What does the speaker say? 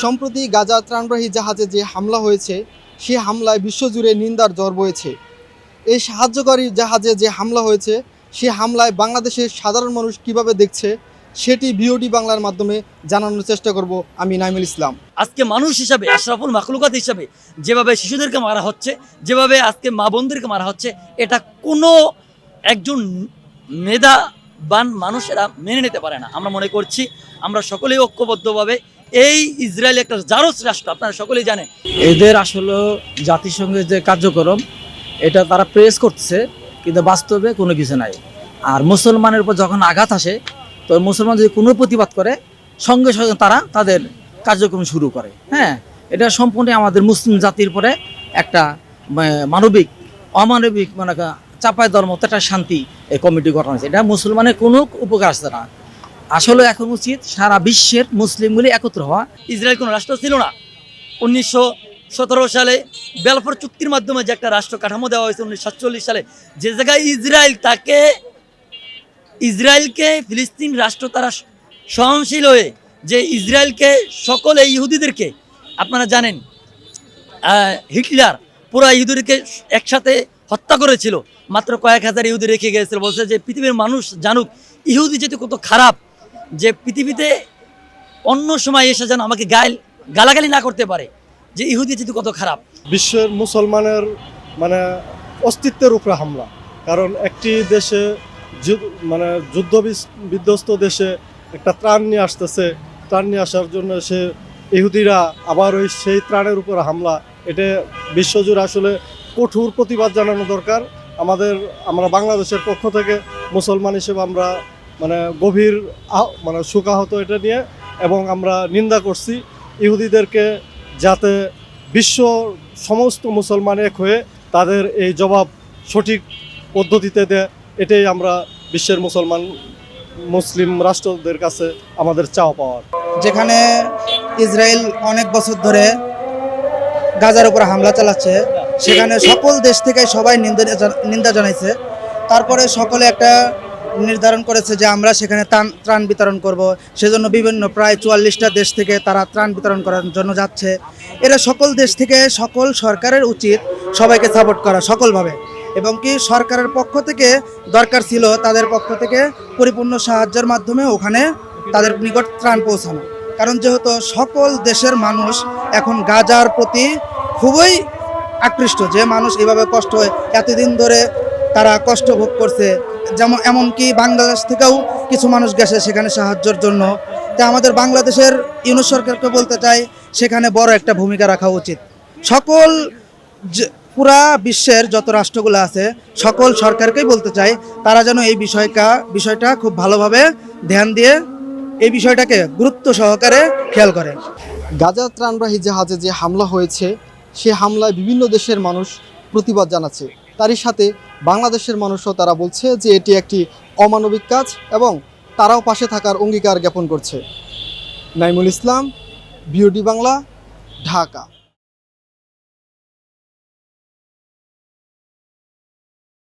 সম্প্রতি গাজা ত্রাণবাহী জাহাজে যে হামলা হয়েছে, সে হামলায় বিশ্বজুড়ে নিন্দার জ্বর বয়েছে। এই সাহায্যকারী জাহাজে যে হামলা হয়েছে, সে হামলায় বাংলাদেশের সাধারণ মানুষ কীভাবে দেখছে, সেটি বিওডি বাংলার মাধ্যমে জানানোর চেষ্টা করব আমি নাইমুল ইসলাম। আজকে মানুষ হিসাবে, আশরাফুল মাখলুকাত হিসাবে যেভাবে শিশুদেরকে মারা হচ্ছে, যেভাবে আজকে মা বোনদেরকে মারা হচ্ছে, এটা কোনো একজন মেধাবান মানুষেরা মেনে নিতে পারে না। আমরা মনে করছি, আমরা সকলেই ঐক্যবদ্ধভাবে এই ইসরায়েল একটা জারস রাষ্ট্র, আপনারা সকলেই জানেন। এদের আসলে জাতিসংঘের যে কার্যক্রম, এটা তারা প্রেস করছে কিন্তু বাস্তবে কোনো কিছু নাই। আর মুসলমানের উপর যখন আঘাত আসে, তো মুসলমান যদি কোনো প্রতিবাদ করে, সঙ্গে সঙ্গে তারা তাদের কার্যক্রম শুরু করে। হ্যাঁ এটা সম্পূর্ণ আমাদের মুসলিম জাতির পরে একটা মানবিক, অমানবিক মানে চাপায় দেওয়ার মতো একটা শান্তি এই কমিটি গঠন হয়েছে এটা মুসলমানের কোনো উপকার আসছে না। আসলে এখন উচিত সারা বিশ্বের মুসলিমগুলি একত্র হওয়া। ইসরায়েল কোনো রাষ্ট্র ছিল না। উনিশশো সতেরো সালে বেলফোর চুক্তির মাধ্যমে যে একটা রাষ্ট্র কাঠামো দেওয়া হয়েছে, উনিশশো সাতচল্লিশ সালে, যে জায়গায় ইসরায়েল তাকে, ইসরায়েলকে ফিলিস্তিন রাষ্ট্র তারা সহনশীল হয়ে যে ইসরায়েলকে সকল ইহুদিদেরকে, আপনারা জানেন হিটলার পুরো ইহুদিদেরকে একসাথে হত্যা করেছিল। মাত্র কয়েক হাজার ইহুদি রেখে গিয়েছিল। বলছে যে পৃথিবীর মানুষ জানুক, ইহুদি যেহেতু কত খারাপ যে পৃথিবীতে অন্য সময় এসে যেন আমাকে গাইল, গালাগালি না করতে পারে, যে ইহুদি যেহেতু কত খারাপ। বিশ্বের মুসলমানের মানে অস্তিত্বের উপরে হামলা। কারণ একটি দেশে মানে যুদ্ধ বিধ্বস্ত দেশে একটা ত্রাণ নিয়ে আসতেছে। ত্রাণ নিয়ে আসার জন্য সে ইহুদিরা আবার ওই সেই ত্রাণের উপর হামলা। এটা বিশ্বজুড়ে আসলে কঠোর প্রতিবাদ জানানো দরকার। আমাদের, আমরা বাংলাদেশের পক্ষ থেকে মুসলমান হিসেবে আমরা মানে গভীর মানে শোকাহত এটা নিয়ে, এবং আমরা নিন্দা করছি ইহুদিদেরকে যাতে বিশ্ব সমস্ত মুসলমান এক হয়ে তাদের এই জবাব সঠিক পদ্ধতিতে দেয়, এটাই আমরা বিশ্বের মুসলমান, মুসলিম রাষ্ট্রদের কাছে আমাদের চাওয়া পাওয়ার। যেখানে ইসরায়েল অনেক বছর ধরে গাজার উপর হামলা চালাচ্ছে, সেখানে সকল দেশ থেকে সবাই নিন্দা নিন্দা জানাইছে। তারপরে সকলে একটা নির্ধারণ করেছে যে আমরা সেখানে ত্রাণ ত্রাণ বিতরণ করব। সেজন্য বিভিন্ন প্রায় চুয়াল্লিশটা দেশ থেকে তারা ত্রাণ বিতরণ করার জন্য যাচ্ছে। এরা সকল দেশ থেকে সকল সরকারের উচিত সবাইকে সাপোর্ট করা সকলভাবে। এবং কি সরকারের পক্ষ থেকে দরকার ছিল তাদের পক্ষ থেকে পরিপূর্ণ সাহায্যের মাধ্যমে ওখানে তাদের নিকট ত্রাণ পৌঁছানো। কারণ যেহেতু সকল দেশের মানুষ এখন গাজার প্রতি খুবই আকৃষ্ট, যে মানুষ এভাবে কষ্ট এতদিন ধরে তারা কষ্ট ভোগ করছে। যেমন, এমনকি বাংলাদেশ থেকেও কিছু মানুষ গেছে সেখানে সাহায্যের জন্য। তা আমাদের বাংলাদেশের ইউনুস সরকারকে বলতে চাই, সেখানে বড় একটা ভূমিকা রাখা উচিত। সকল পুরা বিশ্বের যত রাষ্ট্রগুলো আছে, সকল সরকারকেই বলতে চাই, তারা যেন এই বিষয়টা বিষয়টা খুব ভালোভাবে ধ্যান দিয়ে এই বিষয়টাকে গুরুত্ব সহকারে খেয়াল করে। গাজা ত্রাণবাহী জাহাজে যে হামলা হয়েছে, সে হামলায় বিভিন্ন দেশের মানুষ প্রতিবাদ জানাচ্ছে। তারই সাথে বাংলাদেশের মানুষও তারা বলছে যে এটি একটি অমানবিক কাজ এবং তারাও পাশে থাকার অঙ্গীকার জ্ঞাপন করছে। নাইমুল ইসলাম, বিওডি বাংলা, ঢাকা।